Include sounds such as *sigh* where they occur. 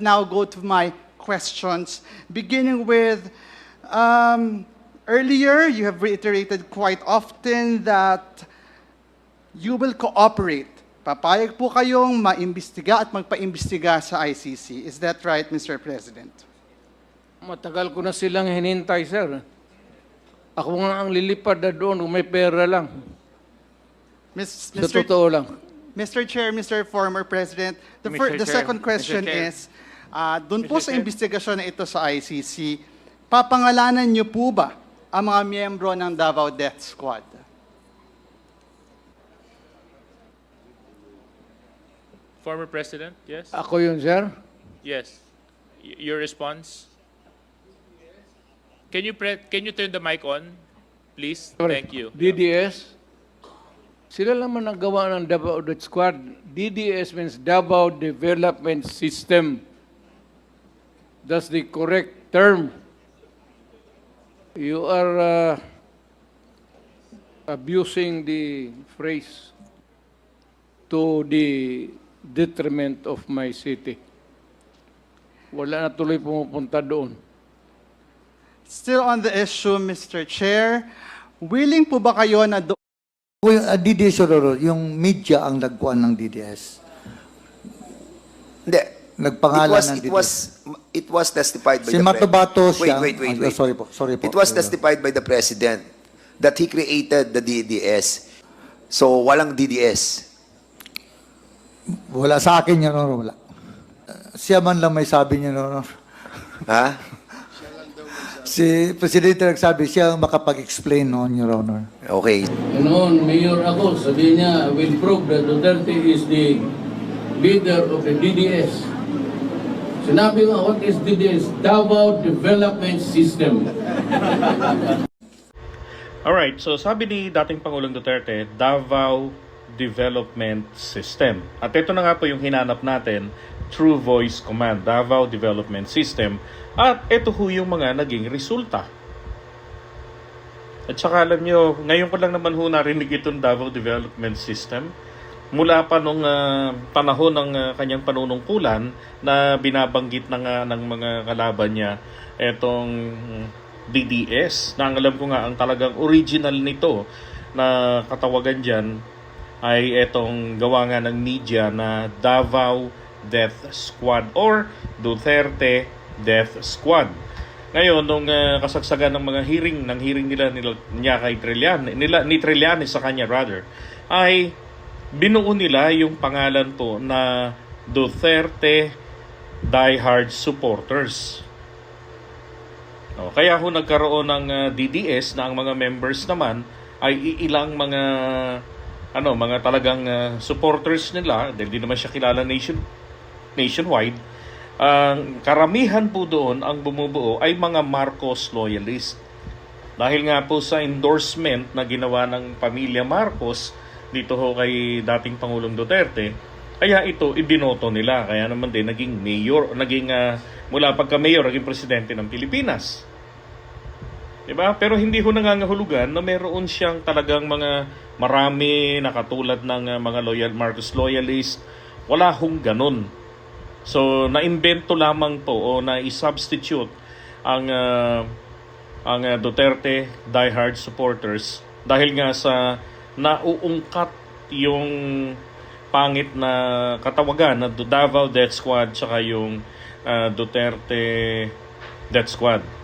now go to my questions, beginning with um, earlier, you have reiterated quite often that you will cooperate. Papayag po kayong maimbestiga at magpaimbestiga sa ICC. Is that right, Mr. President? Matagal ko na silang hinintay, sir. Ako nga ang lilipad na doon kung may pera lang. Miss- Sa Mr. totoo lang. Mr. Chair, Mr. Former President, the, Mr. fir- the Chair, second question is, uh, dun po Mr. sa investigasyon na ito sa ICC, papangalanan niyo po ba ang mga miyembro ng Davao Death Squad? Former President, yes? Ako yun, sir. Yes. Y- Your response? Can you pre- can you turn the mic on, please? Sorry. Thank you. DDS. Sila lang man nagawa ng Davao Death Squad. DDS means Davao Development System. That's the correct term. You are uh, abusing the phrase to the detriment of my city. Wala na tuloy pumupunta doon. Still on the issue, Mr. Chair, willing po ba kayo na Well, uh, DDS, Your Honor, yung media ang nagkuhan ng DDS. Hindi. Nagpangalan it was, ng it DDS. was, it was testified by Si the Matubato Wait, siya- wait, wait, Ah, wait. sorry po, sorry po. It was testified by the President that he created the DDS. So, walang DDS. Wala sa akin, Your Honor, wala. Siya man lang may sabi niya, Your Honor. Ha? *laughs* Si Presidente nagsabi, siya ang makapag-explain noon, Your Honor. Okay. Noon, mayor ako, sabi niya, will prove that Duterte is the leader of the DDS. Sinabi ko, what is DDS? Davao Development System. Alright, so sabi ni dating Pangulong Duterte, Davao Development System. At ito na nga po yung hinanap natin, True Voice Command, Davao Development System. At ito ho yung mga naging resulta. At saka alam nyo, ngayon ko lang naman ho narinig itong Davao Development System. Mula pa nung ah, panahon ng ah, kanyang panunungkulan na binabanggit na nga ng mga kalaban niya etong DDS. Na ang alam ko nga ang talagang original nito na katawagan dyan ay etong gawa nga ng media na Davao Death Squad or Duterte Death Squad. Ngayon, nung ah, kasagsagan ng mga hearing, ng hearing nila, nila niya kay Trillian, nila, ni Trillanes sa kanya rather, ay binuo nila yung pangalan po na Duterte Diehard Supporters. O, kaya ho nagkaroon ng ah, DDS na ang mga members naman ay iilang mga ano mga talagang ah, supporters nila dahil di naman siya kilala nation nationwide ang karamihan po doon ang bumubuo ay mga Marcos loyalist dahil nga po sa endorsement na ginawa ng pamilya Marcos dito ho kay dating Pangulong Duterte, kaya ito ibinoto nila. Kaya naman din naging mayor, naging ah, mula pagka-mayor, naging presidente ng Pilipinas. 'Di ba? Pero hindi ho nangangahulugan na meron siyang talagang mga marami na katulad ng ah, mga loyal Marcos loyalist. Wala hong ganun. So, naimbento lamang po o na-substitute ang ah, ang ah, Duterte diehard supporters dahil nga sa nauungkat yung pangit na katawagan na Davao Death Squad tsaka yung ah, Duterte Death Squad.